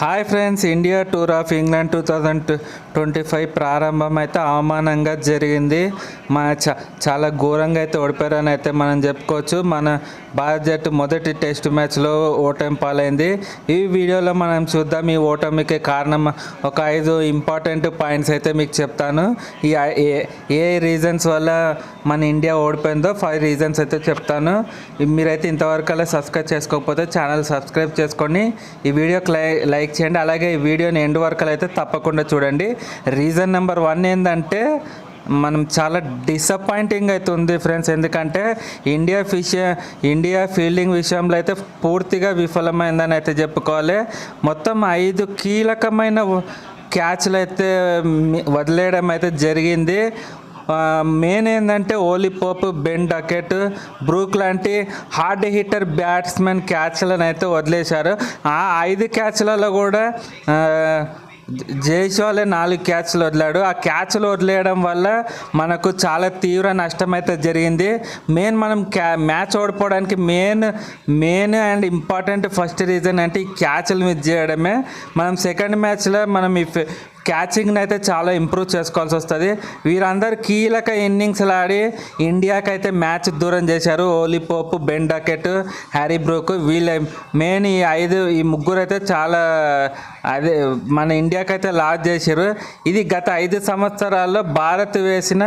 Hi friends India tour of England two thousand twenty five ప్రారంభం అయితే అవమానంగా జరిగింది. మన చ చాలా ఘోరంగా అయితే ఓడిపోయారని అయితే మనం చెప్పుకోవచ్చు. మన భారత జట్టు మొదటి టెస్ట్ మ్యాచ్లో ఓటమి పాలైంది. ఈ వీడియోలో మనం చూద్దాం ఈ ఓటమికి కారణం. ఒక ఐదు ఇంపార్టెంట్ పాయింట్స్ అయితే మీకు చెప్తాను. ఈ ఏ ఏ రీజన్స్ వల్ల మన ఇండియా ఓడిపోయిందో ఫైవ్ రీజన్స్ అయితే చెప్తాను. మీరైతే ఇంతవరకు అలా సబ్స్క్రైబ్ చేసుకోకపోతే ఛానల్ సబ్స్క్రైబ్ చేసుకొని ఈ వీడియోకి లై లైక్ చేయండి. అలాగే ఈ వీడియోని ఎండ్ వరకు అయితే తప్పకుండా చూడండి. రీజన్ నెంబర్ వన్ ఏంటంటే మనం చాలా డిసప్పాయింటింగ్ అయితే ఉంది ఫ్రెండ్స్. ఎందుకంటే ఇండియా ఫిష్ ఇండియా ఫీల్డింగ్ విషయంలో అయితే పూర్తిగా విఫలమైందని అయితే చెప్పుకోవాలి. మొత్తం ఐదు కీలకమైన క్యాచ్లు అయితే వదిలేయడం అయితే జరిగింది. మెయిన్ ఏంటంటే Ollie Pope Ben Duckett Brook లాంటి హార్డ్ హిట్టర్ బ్యాట్స్మెన్ క్యాచ్లను అయితే వదిలేశారు. ఆ ఐదు క్యాచ్లలో కూడా జైస్వాలే నాలుగు క్యాచ్లు వదిలాడు. ఆ క్యాచ్లు వదిలేయడం వల్ల మనకు చాలా తీవ్ర నష్టం అయితే జరిగింది. మెయిన్ మనం క్యా మ్యాచ్ ఓడిపోవడానికి main main and important first reason అంటే ఈ క్యాచ్లు మిస్ చేయడమే. మనం సెకండ్ మ్యాచ్లో మనం ఈ క్యాచింగ్ని అయితే చాలా ఇంప్రూవ్ చేసుకోవాల్సి వస్తుంది. వీరందరూ కీలక ఇన్నింగ్స్లు ఆడి ఇండియాకి అయితే మ్యాచ్ దూరం చేశారు. Ollie Pope Ben Duckett Harry Brook వీళ్ళ మెయిన్ ఈ ఐదు ఈ ముగ్గురు అయితే చాలా అదే మన ఇండియాకి అయితే లాస్ చేశారు. ఇది గత ఐదు సంవత్సరాల్లో భారత్ వేసిన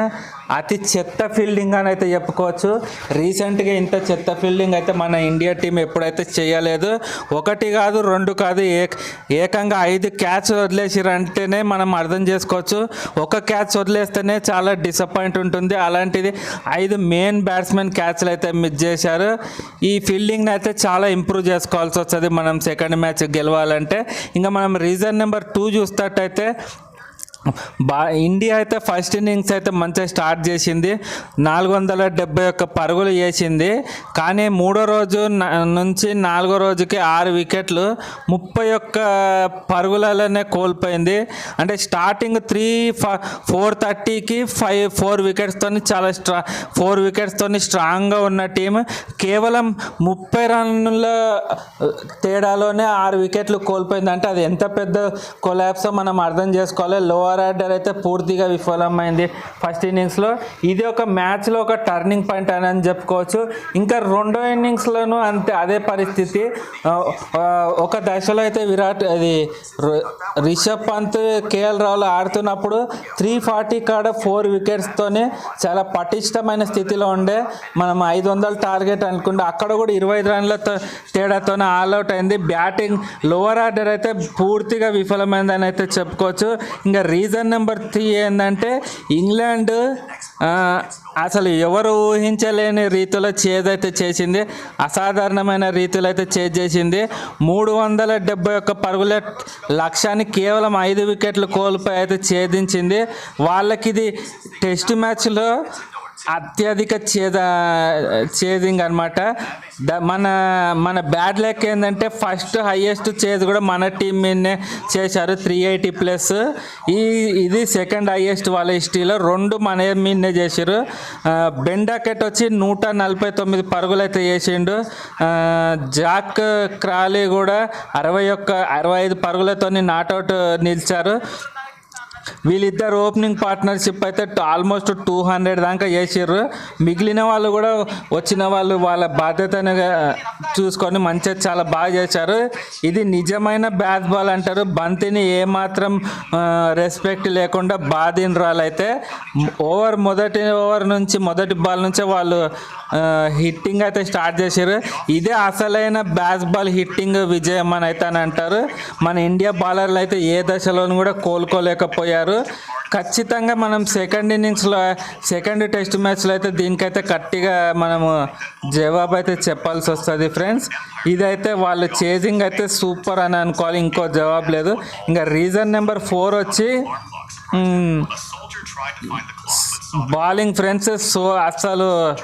అతి చెత్త ఫీల్డింగ్ అని అయితే చెప్పుకోవచ్చు. రీసెంట్గా ఇంత చెత్త ఫీల్డింగ్ అయితే మన ఇండియా టీం ఎప్పుడైతే చేయలేదు ఒకటి కాదు రెండు కాదు ఏ ఏకంగా ఐదు క్యాచ్ వదిలేసిరంటేనే మనం అర్థం చేసుకోవచ్చు. ఒక క్యాచ్ వదిలేస్తేనే చాలా డిసప్పాయింట్ ఉంటుంది. అలాంటిది ఐదు మెయిన్ బ్యాట్స్మెన్ క్యాచ్లు అయితే మిస్ చేశారు. ఈ ఫీల్డింగ్ని అయితే చాలా ఇంప్రూవ్ చేసుకోవాల్సి వస్తుంది. మనం సెకండ్ మ్యాచ్ గెలవాలంటే. ఇంకా మనం రీజన్ నెంబర్ టూ చూస్తట్టయితే బా ఇండియా అయితే ఫస్ట్ ఇన్నింగ్స్ అయితే మంచిగా స్టార్ట్ చేసింది. నాలుగు వందల డెబ్బై ఒక్క పరుగులు చేసింది కానీ మూడో రోజు న- నుంచి నాలుగో రోజుకి ఆరు వికెట్లు ముప్పై ఒక్క పరుగులలోనే కోల్పోయింది. అంటే స్టార్టింగ్ త్రీ ఫోర్ థర్టీకి ఫైవ్ ఫోర్ వికెట్స్తో చాలా స్ట్రా ఫోర్ వికెట్స్తో స్ట్రాంగ్గా ఉన్న టీం కేవలం ముప్పై రన్నుల తేడాలోనే ఆరు వికెట్లు కోల్పోయింది. అంటే అది ఎంత పెద్ద కొలాబ్సో మనం అర్థం చేసుకోవాలి. లోవర్ ఆర్డర్ అయితే పూర్తిగా విఫలమైంది. ఫస్ట్ ఇన్నింగ్స్లో ఇది ఒక మ్యాచ్లో ఒక టర్నింగ్ పాయింట్ అని అని చెప్పుకోవచ్చు. ఇంకా రెండో ఇన్నింగ్స్లోనూ అంతే అదే పరిస్థితి. ఒక దశలో అయితే విరాట్ అది రిషబ్ పంత్ కేఎల్ రావులు ఆడుతున్నప్పుడు త్రీ ఫార్టీ కాడ ఫోర్ వికెట్స్తోనే చాలా పటిష్టమైన స్థితిలో ఉండే మనం ఐదు వందల టార్గెట్ అనుకుంటే అక్కడ కూడా ఇరవై ఐదు రన్లతో తేడాతోనే ఆల్అవుట్ అయింది. బ్యాటింగ్ లోవర్ ఆర్డర్ అయితే పూర్తిగా విఫలమైందని అయితే చెప్పుకోవచ్చు. ఇంకా రీ రీజన్ నెంబర్ త్రీ ఏంటంటే ఇంగ్లాండ్ అసలు ఎవరు ఊహించలేని రీతిలో చేదైతే చేసింది. అసాధారణమైన రీతిలో అయితే చేజ్ చేసింది. మూడు వందల డెబ్బై ఒక్క పరుగుల లక్ష్యాన్ని కేవలం ఐదు వికెట్లు కోల్పోయి అయితే ఛేదించింది. వాళ్ళకి ఇది టెస్ట్ మ్యాచ్లో అత్యధిక ఛేద ఛేదింగ్ అనమాట మన మన బ్యాడ్ లెక్ ఏంటంటే ఫస్ట్ హైయెస్ట్ చేజ్ కూడా మన టీం మీదనే చేశారు త్రీ ఎయిటీ ప్లస్. ఈ ఇది సెకండ్ హైయెస్ట్ వాళ్ళ హిస్టరీలో రెండు మన మీదనే చేశారు బెండాకెట్ వచ్చి నూట నలభై తొమ్మిది పరుగులు అయితే చేసిండు. జాక్ క్రాలీ కూడా అరవై ఒక్క అరవై ఐదు పరుగులతో నాట్అవుట్ నిలిచారు. వీళ్ళిద్దరు ఓపెనింగ్ పార్ట్నర్షిప్ అయితే ఆల్మోస్ట్ టూ హండ్రెడ్ దాకా చేసారు మిగిలిన వాళ్ళు కూడా వచ్చిన వాళ్ళు వాళ్ళ బాధ్యతను చూసుకొని మంచిగా చాలా బాగా చేశారు. ఇది నిజమైన బ్యాట్ బాల్ అంటారు. బంతిని ఏమాత్రం రెస్పెక్ట్ లేకుండా బాధిన అయితే ఓవర్ మొదటి ఓవర్ నుంచి మొదటి బాల్ నుంచే వాళ్ళు హిట్టింగ్ అయితే స్టార్ట్ చేశారు ఇదే అసలైన బ్యాట్ బాల్ హిట్టింగ్ విజయం అని అయితే అని అంటారు. మన ఇండియా బౌలర్లు అయితే ఏ దశలోనూ కూడా కోలుకోలేకపోయారు. ఖచ్చితంగా మనం సెకండ్ ఇన్నింగ్స్లో సెకండ్ టెస్ట్ మ్యాచ్లో అయితే దీనికైతే కట్టిగా మనము జవాబు అయితే చెప్పాల్సి వస్తుంది ఫ్రెండ్స్ ఇదైతే వాళ్ళు చేజింగ్ అయితే సూపర్ అని అనుకోవాలి ఇంకో జవాబు లేదు. ఇంకా రీజన్ నెంబర్ ఫోర్ వచ్చి బౌలింగ్ ఫ్రెండ్స్ సో అసలు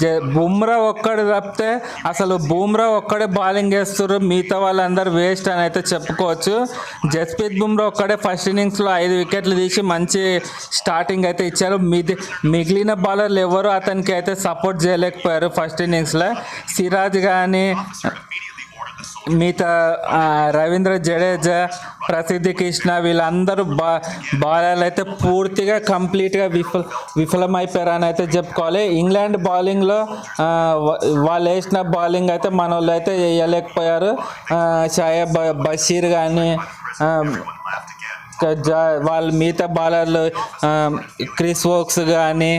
జ- బుమ్రా ఒక్కడు తప్పితే అసలు బుమ్రా ఒక్కడే బౌలింగ్ వేస్తారు మిగతా వాళ్ళందరూ వేస్ట్ అని అయితే చెప్పుకోవచ్చు. జస్ప్రీత్ బుమ్రా ఒక్కడే ఫస్ట్ ఇన్నింగ్స్లో ఐదు వికెట్లు తీసి మంచి స్టార్టింగ్ అయితే ఇచ్చారు. మిది మిగిలిన బౌలర్లు ఎవరు అతనికి అయితే సపోర్ట్ చేయలేకపోయారు ఫస్ట్ ఇన్నింగ్స్లో సిరాజ్ కానీ మిగతా రవీంద్ర జడేజా ప్రసిద్ధి కృష్ణ వీళ్ళందరూ బా బౌలర్లు అయితే పూర్తిగా కంప్లీట్గా విఫల విఫలమైపోయారని అయితే చెప్పుకోవాలి. ఇంగ్లాండ్ బౌలింగ్లో వాళ్ళు వేసిన బౌలింగ్ అయితే మన వాళ్ళు అయితే వేయలేకపోయారు షాయబ్ బషీర్ కానీ వాళ్ళ మిగతా బౌలర్లు క్రిస్ వోక్స్ కానీ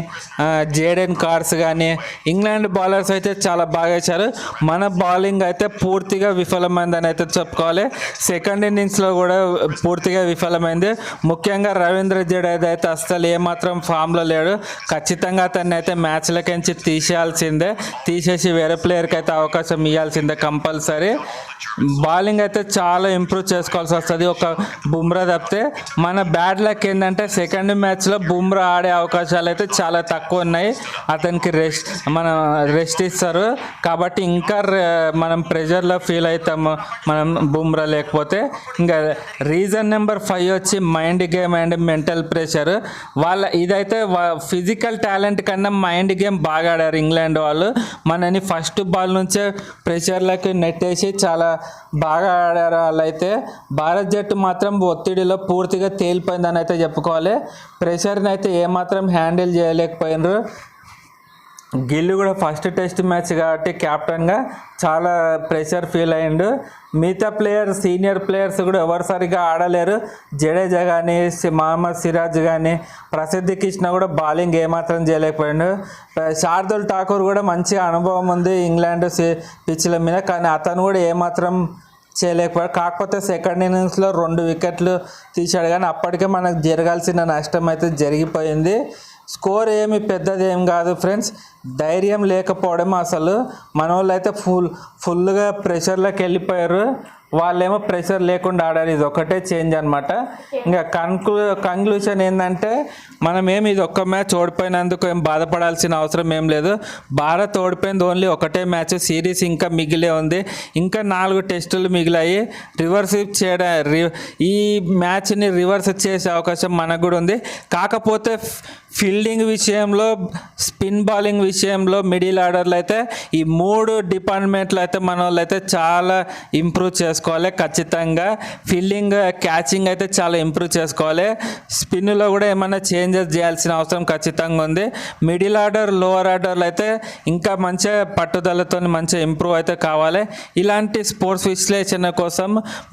జేడెన్ కార్స్ కానీ ఇంగ్లాండ్ బౌలర్స్ అయితే చాలా బాగా వేశారు. మన బౌలింగ్ అయితే పూర్తిగా విఫలమైందని అయితే చెప్పుకోవాలి. సెకండ్ ఇన్నింగ్స్లో కూడా పూర్తిగా విఫలమైంది. ముఖ్యంగా రవీంద్ర జడేజా అయితే అస్సలు ఏమాత్రం ఫామ్లో లేడు. ఖచ్చితంగా అతన్ని అయితే మ్యాచ్లకించి తీసేయాల్సిందే. తీసేసి వేరే ప్లేయర్కి అయితే అవకాశం ఇవ్వాల్సిందే కంపల్సరీ. బౌలింగ్ అయితే చాలా ఇంప్రూవ్ చేసుకోవాల్సి వస్తుంది. ఒక బుమ్రా తప్పితే మన బ్యాడ్ లక్ ఏంటంటే సెకండ్ మ్యాచ్లో బుమ్రా ఆడే అవకాశాలు అయితే చాలా తక్కువ ఉన్నాయి. అతనికి రెస్ట్ మనం రెస్ట్ ఇస్తారు. కాబట్టి ఇంకా మనం ప్రెషర్లో ఫీల్ అవుతాము. మనం బుమ్రా లేకపోతే ఇంకా రీజన్ నెంబర్ ఫైవ్ వచ్చి mind game and mental pressure వాళ్ళ ఇదైతే ఫిజికల్ టాలెంట్ కన్నా మైండ్ గేమ్ బాగా ఆడారు ఇంగ్లాండ్ వాళ్ళు. మనని ఫస్ట్ బాల్ నుంచే ప్రెషర్లకు నెట్టేసి చాలా బాగా ఆడారు వాళ్ళైతే. భారత్ జట్టు మాత్రం ఒత్తిడిలో పూర్తిగా తేలిపోయిందని అయితే చెప్పుకోవాలి. ప్రెషర్ని అయితే ఏమాత్రం హ్యాండిల్ చేయలేకపోయినారు. గిల్లు కూడా ఫస్ట్ టెస్ట్ మ్యాచ్ కాబట్టి క్యాప్టెన్గా చాలా ప్రెషర్ ఫీల్ అయ్యిండు మిగతా ప్లేయర్ సీనియర్ ప్లేయర్స్ కూడా ఎవరు సరిగా ఆడలేరు. జడేజా కానీ మహమ్మద్ సిరాజ్ కానీ ప్రసిద్ధి కృష్ణ కూడా బౌలింగ్ ఏమాత్రం చేయలేకపోయాడు. శార్దుల్ ఠాకూర్ కూడా మంచి అనుభవం ఉంది ఇంగ్లాండ్ పిచ్ల మీద. కానీ అతను కూడా ఏమాత్రం చేయలేకపోయాడు. కాకపోతే సెకండ్ ఇన్నింగ్స్లో రెండు వికెట్లు తీశాడు. కానీ అప్పటికే మనకు జరగాల్సిన నష్టం అయితే జరిగిపోయింది. స్కోర్ ఏమి పెద్దది ఏం కాదు ఫ్రెండ్స్. ధైర్యం లేకపోవడం అసలు. మన వాళ్ళు అయితే ఫుల్ ఫుల్గా ప్రెషర్లోకి వెళ్ళిపోయారు. వాళ్ళేమో ప్రెషర్ లేకుండా ఆడారు. ఇది ఒకటే చేంజ్ అనమాట ఇంకా కన్క్లూ కంక్లూషన్ ఏంటంటే మనం ఏమి ఇది ఒక్క మ్యాచ్ ఓడిపోయినందుకు ఏం బాధపడాల్సిన అవసరం ఏం లేదు. భారత్ ఓడిపోయింది ఓన్లీ ఒకటే మ్యాచ్ సిరీస్ ఇంకా మిగిలే ఉంది. ఇంకా నాలుగు టెస్టులు మిగిలాయి. రివర్స్ చేయడం ఈ మ్యాచ్ని రివర్స్ చేసే అవకాశం మనకు కూడా ఉంది. కాకపోతే ఫీల్డింగ్ విషయంలో స్పిన్ బౌలింగ్ విషయంలో మిడిల్ ఆర్డర్లు అయితే ఈ మూడు డిపార్ట్మెంట్లు అయితే మన వాళ్ళు అయితే చాలా ఇంప్రూవ్ చేసుకోవాలి. ఖచ్చితంగా ఫీల్డింగ్ క్యాచింగ్ అయితే చాలా ఇంప్రూవ్ చేసుకోవాలి. స్పిన్లో కూడా ఏమైనా చేంజెస్ చేయాల్సిన అవసరం ఖచ్చితంగా ఉంది. మిడిల్ ఆర్డర్ లోవర్ ఆర్డర్లు అయితే ఇంకా మంచిగా పట్టుదలతో మంచిగా ఇంప్రూవ్ అయితే కావాలి. ఇలాంటి స్పోర్ట్స్ విశ్లేషణ కోసం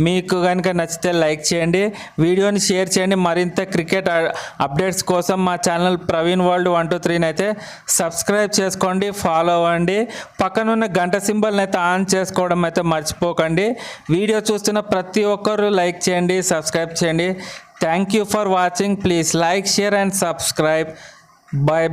మీకు కనుక నచ్చితే లైక్ చేయండి. వీడియోని షేర్ చేయండి. మరింత క్రికెట్ అప్డేట్స్ కోసం మా channel Praveen world one two త్రీని అయితే సబ్స్క్రైబ్ చేసుకోండి ఫాలో అవ్వండి. పక్కనున్న గంట సింబల్ని అయితే ఆన్ చేసుకోవడం అయితే మర్చిపోకండి. వీడియో చూస్తున్న ప్రతి ఒక్కరు లైక్ చేయండి సబ్స్క్రైబ్ చేయండి. Thank you for watching please like share and subscribe bye